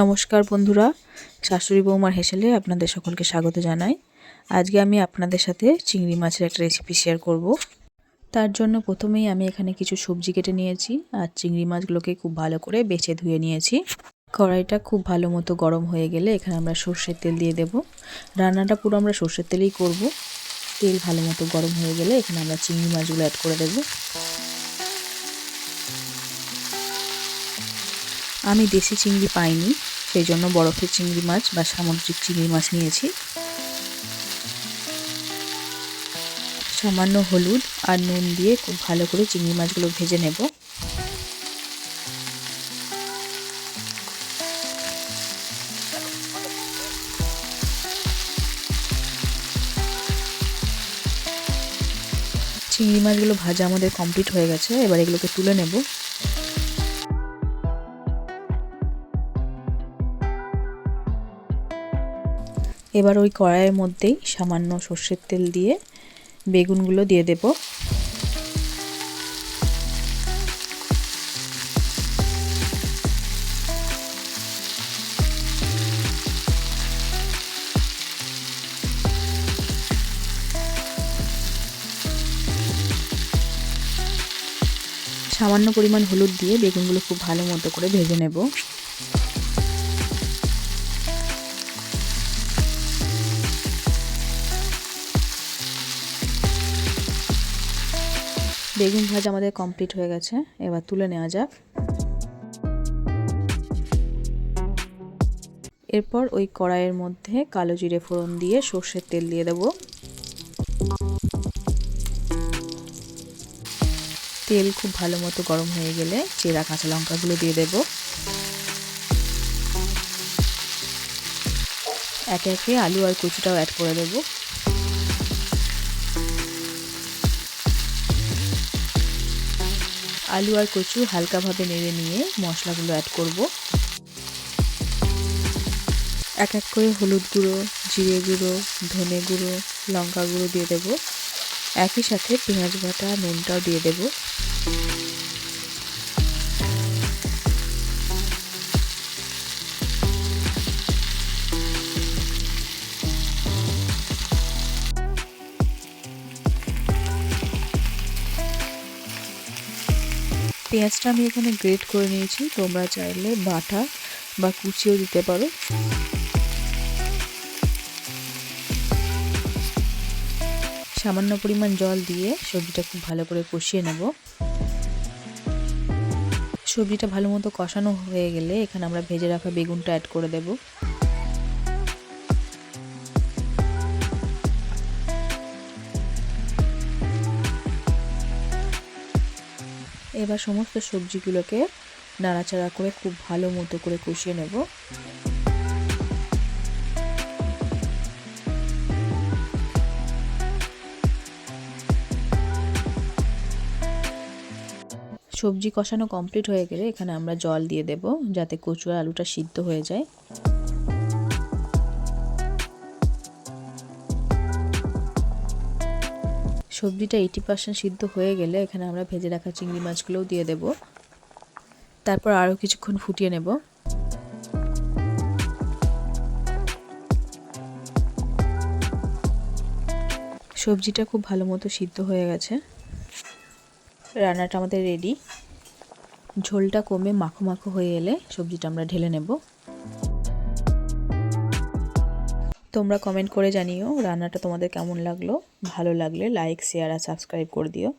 নমস্কার বন্ধুরা, শাশুড়ি বৌমার হেসেলে আপনাদের সকলকে স্বাগত জানাই। আজকে আমি আপনাদের সাথে চিংড়ি মাছের একটা রেসিপি শেয়ার করব। তার জন্য প্রথমেই আমি এখানে কিছু সবজি কেটে নিয়েছি আর চিংড়ি মাছগুলোকে খুব ভালো করে বেছে ধুয়ে নিয়েছি। কড়াইটা খুব ভালো মতো গরম হয়ে গেলে এখানে আমরা সর্ষের তেল দিয়ে দেব। রান্নাটা পুরো আমরা সর্ষের তেলেই করব। তেল ভালো মতো গরম হয়ে গেলে এখানে আমরা চিংড়ি মাছগুলো অ্যাড করে দেবো। আমি দেশি চিংড়ি পাইনি সেই জন্য বরফের চিংড়ি মাছ বা সামুদ্রিক চিংড়ি মাছ নিয়েছি। সামান্য হলুদ আর নুন দিয়ে খুব ভালো করে চিংড়ি মাছগুলো ভেজে নেব। চিংড়ি মাছগুলো ভাজা আমাদের কমপ্লিট হয়ে গেছে, এবার এগুলোকে তুলে নেব। এবার ওই কড়াইয়ের মধ্যেই সামান্য সর্ষের তেল দিয়ে বেগুনগুলো দিয়ে দেব। সামান্য পরিমাণ হলুদ দিয়ে বেগুনগুলো খুব ভালো মতো করে ভেজে নেব। বেগুন ভাজা আমাদের কমপ্লিট হয়ে গেছে। এবার তুলে নেওয়া যাক। এরপর ওই কড়াইয়ের মধ্যে কালো জিরে ফোড়ন দিয়ে সর্ষের তেল দিয়ে দেব। তেল খুব ভালো মতো গরম হয়ে গেলে চেরা কাঁচা লঙ্কাগুলো দিয়ে দেব। একে একে আলু আর কচুটাও অ্যাড করে দেবো। আলু আর কচু হালকাভাবে নেড়ে নিয়ে মশলাগুলো অ্যাড করব। এক এক করে হলুদ গুঁড়ো, জিরে গুঁড়ো, ধনে গুঁড়ো, লঙ্কা গুঁড়ো দিয়ে দেব। একই সাথে পেঁয়াজ বাটা নুনটাও দিয়ে দেব। পেঁয়াজটা আমি এখানে গ্রেট করে নিয়েছি। তোমরা চাইলে বাটা বা কুচিও দিতে পারো। সামান্য পরিমাণ জল দিয়ে সবজিটা খুব ভালো করে কষিয়ে নেব। সবজিটা ভালো মতো কষানো হয়ে গেলে এখানে আমরা ভেজে রাখা বেগুনটা অ্যাড করে দেবো। এবার সমস্ত সবজিগুলোকে নাড়াচাড়া করে খুব ভালো মতো করে কষিয়ে নেব। সবজি কষানো কমপ্লিট হয়ে গেলে এখানে আমরা জল দিয়ে দেব যাতে কচু আলুটা সিদ্ধ হয়ে যায়। সবজিটা এইটি পার্সেন্ট সিদ্ধ হয়ে গেলে এখানে আমরা ভেজে রাখা চিংড়ি মাছগুলোও দিয়ে দেব। তারপর আরও কিছুক্ষণ ফুটিয়ে নেব। সবজিটা খুব ভালো মতো সিদ্ধ হয়ে গেছে। রান্নাটা আমাদের রেডি ঝোলটা কমে মাখো মাখো হয়ে এলে সবজিটা আমরা ঢেলে নেব। তোমরা কমেন্ট করে জানিও রান্নাটা তোমাদের কেমন লাগল? ভালো লাগলে লাইক শেয়ার আর সাবস্ক্রাইব করে দিও।